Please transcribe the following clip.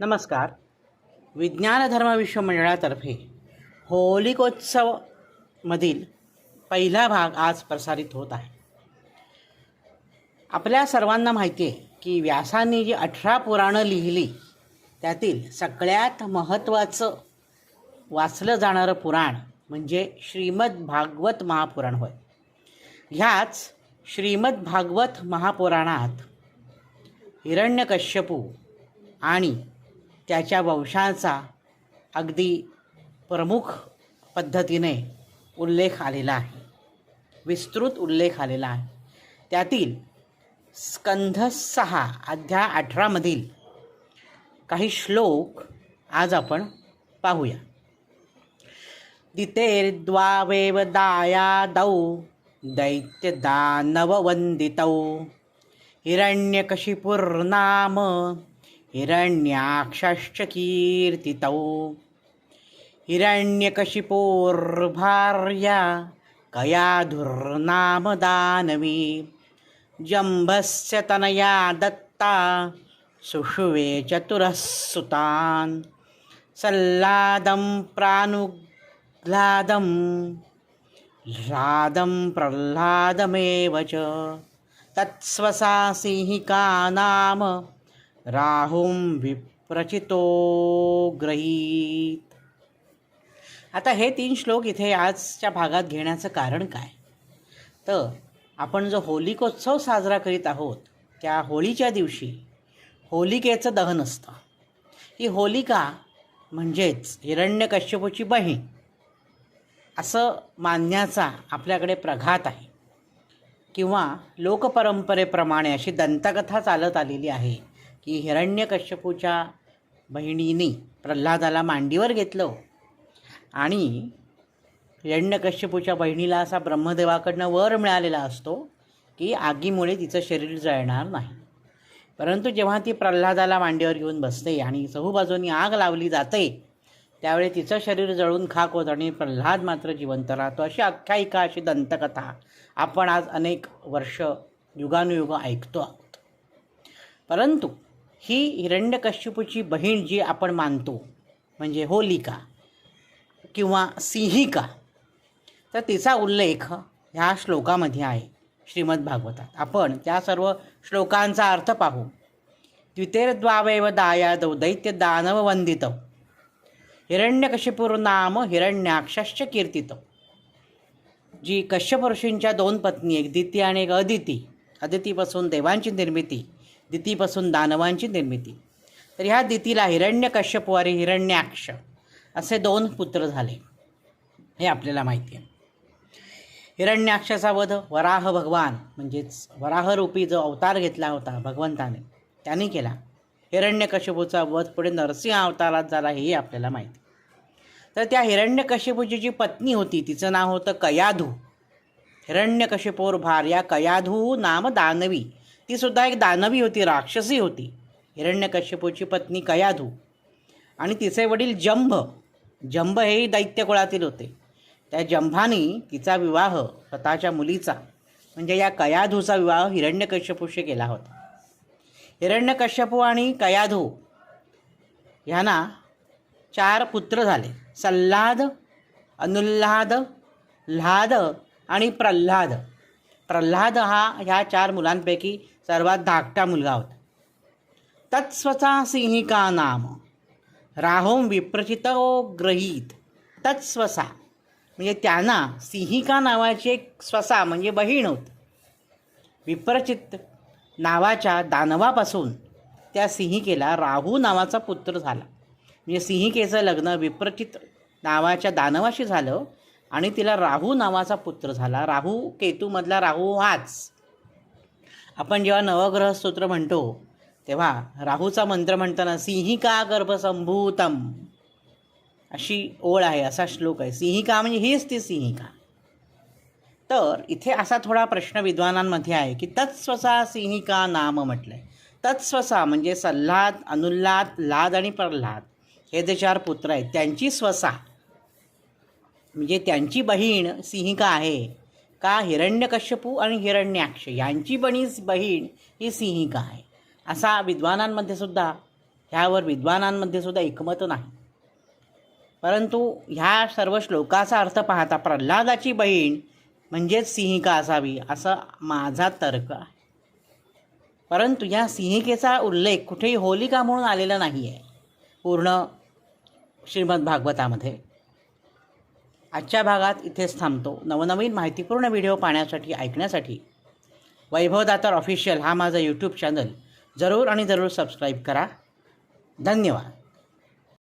नमस्कार. विज्ञान धर्म मंडळातर्फे होलिकोत्सवमधील पहिला भाग आज प्रसारित होत आहे. आपल्या सर्वांना माहिती आहे की व्यासांनी जी अठरा पुराणं लिहिली त्यातील सगळ्यात महत्त्वाचं वाचलं जाणारं पुराण म्हणजे श्रीमद भागवत महापुराण होय. ह्याच श्रीमद भागवत महापुराणात हिरण्यकश्यपू आणि त्याच्या वंशाचा अगदी प्रमुख पद्धतीने उल्लेख आलेला आहे. विस्तृत उल्लेख आलेला आहे. त्यातील स्कंध सहा अध्याय अठरामधील काही श्लोक आज आपण पाहूया. दितेर्द्वावेव दायादौ दैत्यदानववन्दितौ हिरण्यकशिपुर्नाम हिरण्याक्षश्च कीर्तितौ हिरण्यकशिपोर्भार्या कयाधुर्नाम दानवी जम्भस्य तनया दत्ता सुषुवे चतुरः सुतान्। सल्लादं प्रानुग्लादं ह्लादं प्रह्लादमेव च। तत्स्वसा सिंहिका नाम राहुम विप्रचितो ग्रहीत. आता हे तीन श्लोक इथे आजच्या भागात घेण्याचं कारण काय? तर आपण जो होलिकोत्सव साजरा करीत आहोत त्या होळीच्या दिवशी होलिकेचं दहन असतं. ही होलिका म्हणजेच हिरण्यकश्यपूची बहीण असं मानण्याचा आपल्याकडे प्रघात आहे. किंवा लोकपरंपरेप्रमाणे अशी दंतकथा चालत आलेली आहे. की हिरण्यकश्यपूच्या बहिणीने प्रल्हादाला मांडीवर घेतलं. आणि हिरण्यकश्यपूच्या बहिणीला असा ब्रह्मदेवाकडनं वर मिळालेला असतो की आगीमुळे तिचं शरीर जळणार नाही. परंतु जेव्हा ती प्रल्हादाला मांडीवर घेऊन बसते आणि चहूबाजूनी आग लावली जाते त्यावेळी तिचं शरीर जळून खाक होत आणि प्रल्हाद मात्र जिवंत राहतो. अशी आख्यायिका अशी दंतकथा आपण आज अनेक वर्ष युगानुयुग ऐकतो आहोत. परंतु ही हिरण्यकश्यपूची बहीण जी आपण मानतो म्हणजे होलिका किंवा सिंहिका तर तिचा उल्लेख ह्या श्लोकामध्ये आहे श्रीमद भागवतात. आपण त्या सर्व श्लोकांचा अर्थ पाहू. द्वितेर्द्वावैव दायादौ दैत्य दानव वंदित हिरण्यकश्यपूर नाम हिरण्याक्षश्च कीर्तित. जी कश्यप ऋषींच्या दोन पत्नी एक दिती आणि एक अदिती. अदितीपासून देवांची निर्मिती. दितीपासून दानवांची निर्मिती. तर ह्या दितीला हिरण्यकश्यपवारी हिरण्याक्ष असे दोन पुत्र झाले. हे आपल्याला माहिती आहे. हिरण्याक्षाचा वध वराह भगवान म्हणजेच वराहरूपी जो अवतार घेतला होता भगवंताने त्याने केला. हिरण्यकशिपूचा वध पुढे नरसिंह अवतारात झाला हेही आपल्याला माहिती तर त्या हिरण्यकशिपूची जी पत्नी होती तिचं नाव होतं कयाधू. हिरण्यकशिपोर भार्या कयाधू नाम दानवी. ती सुद्धा एक दानवी होती राक्षसी होती. हिरण्यकश्यपूची पत्नी कयाधू आणि तिचे वडील जंभ. जंभ हेही दैत्यकुळातील होते. त्या जंभाने तिचा विवाह स्वतःच्या मुलीचा म्हणजे या कयाधूचा विवाह हिरण्यकश्यपूशी केला होता. हिरण्यकश्यपू आणि कयाधू ह्यांना चार पुत्र झाले. सल्लाद अनुल्हाद ल्हाद आणि प्रल्हाद. प्रल्हाद हा ह्या चार मुलांपैकी सर्वात धाकटा मुलगा होता. तत्स्वचा सिंहिका नाम. राहोम विप्रचित ग्रहीत. तत्स्वसा. म्हणजे त्यांना सिंहिका नावाची एक स्वसा म्हणजे बहीण होती. विप्रचित नावाच्या दानवापासून त्या सिंहिकेला राहू नावाचा पुत्र झाला. म्हणजे सिंहिकेचं लग्न विप्रचित नावाच्या दानवाशी झालं आणि तिला राहू नावाचा पुत्र झाला. राहू केतूमधला राहू हाच. आपण जेव्हा नवग्रह स्तोत्र म्हणतो तेव्हा राहूचा मंत्र म्हणताना सिंहिका गर्भसंभूतम. अशी ओळ आहे असा श्लोक आहे. सिंहिका म्हणजे हीच ती सिंहिका. तर इथे असा थोडा प्रश्न विद्वानांमध्ये आहे की तत्स्वसा सिंहिका नाम म्हटलं आहे तत्स्वसा म्हणजे सल्लाद अनुल्लाद लाद आणि प्रल्हाद. हे जे चार पुत्र आहेत त्यांची स्वसा. म्हणजे त्यांची बहीण सिंहिका आहे. का हिरण्यकश्यपू आणि हिरण्याक्ष यांची बणी बहीण ही सिंहिका आहे. असा विद्वानांमध्ये सुद्धा ह्यावर विद्वानांमध्ये सुद्धा एकमत नाही. परंतु ह्या सर्व श्लोकाचा अर्थ पाहता प्रल्हादाची बहीण म्हणजेच सिंहिका असावी असं माझा तर्क आहे. परंतु या सिंहिकेचा उल्लेख कुठेही होलिका म्हणून आलेला नाही आहे पूर्ण श्रीमद भागवतामध्ये आजच्या भागात इथेच थांबतो. नवनवीन माहितीपूर्ण व्हिडिओ पाहण्यासाठी ऐकण्यासाठी वैभवदातर ऑफिशियल हा माझा यूट्यूब चॅनल जरूर आणि जरूर सबस्क्राईब करा. धन्यवाद.